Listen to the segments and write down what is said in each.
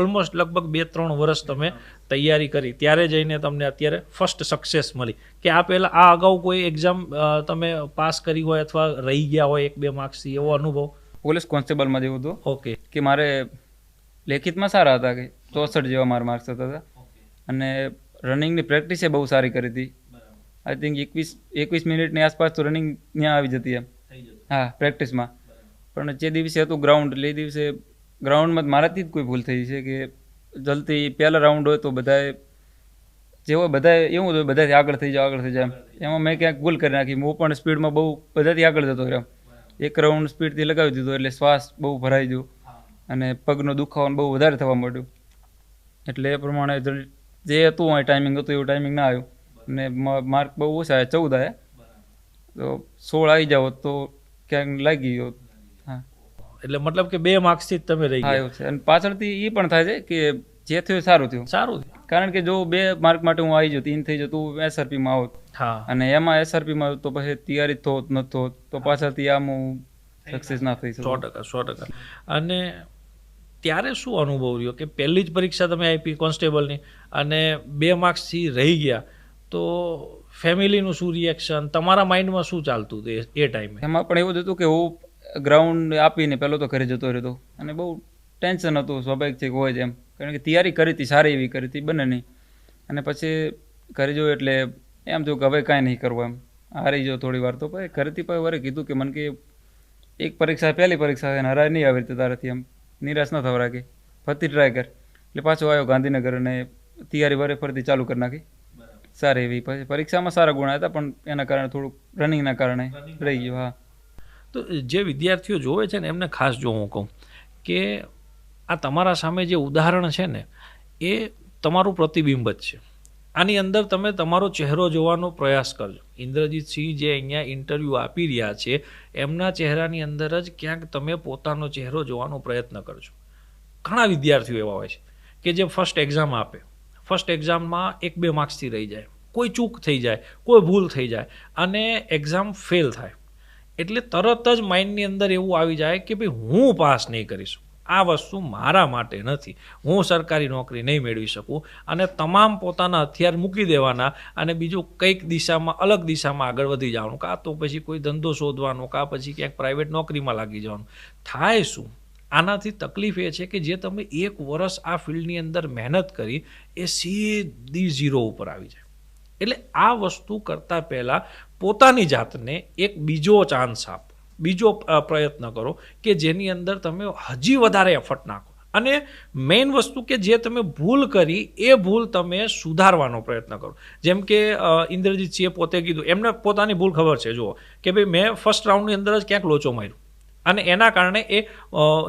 Almost લગભગ બે ત્રણ વર્ષ તમે તૈયારી કરી. ત્યારે જઈને તમને અત્યારે ફર્સ્ટ સક્સેસ મળી. કે આ પહેલાં આ અગાઉ કોઈ એક્ઝામ તમે પાસ કરી હોય અથવા રહી ગયા હોય એક બે માર્ક્સથી એવો અનુભવ? પોલીસ કોન્સ્ટેબલમાં જેવું હતું. ઓકે કે મારે લેખિતમાં સારા હતા કે ચોસઠ જેવા મારા માર્ક્સ હતા. હતા અને રનિંગની પ્રેક્ટિસે બહુ સારી કરી હતી. આઈ થિંક એકવીસ એકવીસ મિનિટની આસપાસ તો રનિંગ ત્યાં આવી જતી એમ. હા પ્રેક્ટિસમાં પણ જે દિવસે હતું ગ્રાઉન્ડ એટલે એ દિવસે ગ્રાઉન્ડમાં મારાથી જ કોઈ ભૂલ થઈ છે કે જલ્દી પહેલા રાઉન્ડ હોય તો બધાએ જે હોય બધાએ એવું હોય, બધાથી આગળ થઈ જાવ આગળ થઈ જાય એમાં મેં ક્યાંક ભૂલ કરી નાખી. હું પણ સ્પીડમાં બહુ બધાથી આગળ જતો રહ્યો. એક રાઉન્ડ સ્પીડથી લગાવી દીધો એટલે શ્વાસ બહુ ભરાઈ ગયો અને પગનો દુખાવો બહુ વધારે થવા માંડ્યું. એટલે એ પ્રમાણે જે હતું અહીં ટાઈમિંગ હતું, એવું ટાઈમિંગ ના આવ્યું. અને માર્ક બહુ ઓછા આવ્યા, ચૌદ આવ્યા. તો સોળ આવી જાવ તો ક્યાંક લાગી ગયો એટલે મતલબ કે બે માર્ક્સથી જ તમે રહી ગયા. છે. અને પાછળથી એ પણ થાય છે કે જે થયું સારું થયું. સારું થયું. કારણ કે જો બે માર્ક માટે હું આવી જતો ઇન થઈ જતો એસઆરપીમાં આવત હા. અને એમાં એસઆરપીમાં તો પછી તૈયારી થોત ન થોત તો પાછળથી આમ હું સક્સેસ ના થઈ સો ટકા સો ટકા. અને ત્યારે શું અનુભવ રહ્યો કે પહેલી જ પરીક્ષા તમે આપી કોન્સ્ટેબલની અને બે માર્ક્સથી રહી ગયા. તો ફેમિલીનું શું રિએક્શન તમારા માઇન્ડમાં શું ચાલતું હતું એ- એ ટાઈમે એમાં પણ એવું જ હતું કે હું ગ્રાઉન્ડ આપીને પહેલો તો ઘરે જતો રહેતો અને બહુ ટેન્શન હતું સ્વાભાવિક છે કે હોય જ એમ. કારણ કે તૈયારી કરી હતી સારી એવી કરી હતી બને નહીં. અને પછી ઘરે જોયું એટલે એમ થયું કે હવે કાંઈ નહીં કરવું એમ. હારી જો થોડી વાર તો. પછી ઘરેથી પછી વરે કીધું કે મને કે એક પરીક્ષા પહેલી પરીક્ષા છે અને હરાય નહીં આવી રીતે તારાથી એમ. નિરાશ ન થવા રાખી. ફરતી ટ્રાય કર. એટલે પાછો આવ્યો ગાંધીનગર અને તૈયારી વરે ફરતી ચાલુ કરી નાખી. સારી એવી. પછી પરીક્ષામાં સારા ગુણ હતા પણ એના કારણે થોડુંક રનિંગના કારણે રહી ગયું હા. તો જે વિદ્યાર્થીઓ જોવે છે ને, એમને ખાસ જો હું કહું કે આ તમારા સામે જે ઉદાહરણ છે ને, એ તમારું પ્રતિબિંબ જ છે. આની અંદર તમે તમારો ચહેરો જોવાનો પ્રયાસ કરજો. ઇન્દ્રજીતસિંહ જે અહીંયા ઇન્ટરવ્યૂ આપી રહ્યા છે, એમના ચહેરાની અંદર જ ક્યાંક તમે પોતાનો ચહેરો જોવાનો પ્રયત્ન કરજો. ઘણા વિદ્યાર્થીઓ એવા હોય છે કે જે ફર્સ્ટ એક્ઝામ આપે. ફર્સ્ટ એક્ઝામમાં એક બે માર્ક્સથી રહી જાય. કોઈ ચૂક થઈ જાય, કોઈ ભૂલ થઈ જાય અને એક્ઝામ ફેલ થાય. એટલે તરત જ માઇન્ડની અંદર એવું આવી જાય કે ભાઈ હું પાસ નહીં કરીશું આ વસ્તુ મારા માટે નથી. હું સરકારી નોકરી નહીં મેળવી શકું અને તમામ પોતાના હથિયાર મૂકી દેવાના અને બીજું કંઈક દિશામાં, અલગ દિશામાં આગળ વધી જવાનું. કાં તો પછી કોઈ ધંધો શોધવાનો, કાં પછી ક્યાંક પ્રાઇવેટ નોકરીમાં લાગી જવાનું. થાય શું? આનાથી તકલીફ એ છે કે જે તમે એક વર્ષ આ ફિલ્ડની અંદર મહેનત કરી એ સીધી ઝીરો ઉપર આવી જાય. એટલે આ વસ્તુ કરતાં પહેલાં પોતાની જાતને એક બીજો ચાન્સ આપો. બીજો પ્રયત્ન કરો કે જેની અંદર તમે હજી વધારે એફર્ટ નાખો. અને મેઇન વસ્તુ કે જે તમે ભૂલ કરી, એ ભૂલ તમે સુધારવાનો પ્રયત્ન કરો. જેમ કે ઇન્દ્રજીતસિંહે પોતે કીધું, એમને પોતાની ભૂલ ખબર છે, જુઓ, કે ભાઈ મેં ફર્સ્ટ રાઉન્ડની અંદર જ ક્યાંક લોચો માર્યો. અને એના કારણે એ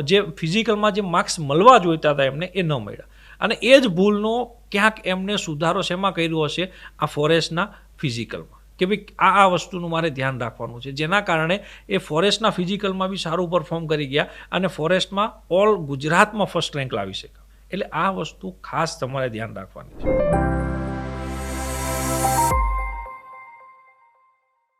જે ફિઝિકલમાં જે માર્ક્સ મળવા જોઈતા હતા એમને એ ન મળ્યા. અને એ જ ભૂલનો ક્યાંક એમને સુધારો શેમાં કર્યો હશે? આ ફોરેસ્ટના ફિઝિકલમાં. કે ભાઈ, આ આ વસ્તુનું મારે ધ્યાન રાખવાનું છે. જેના કારણે એ ફોરેસ્ટના ફિઝિકલમાં બી સારું પરફોર્મ કરી ગયા અને ફોરેસ્ટમાં ઓલ ગુજરાતમાં ફર્સ્ટ રેન્ક લાવી શક્યા. એટલે આ વસ્તુ ખાસ તમારે ધ્યાન રાખવાની છે.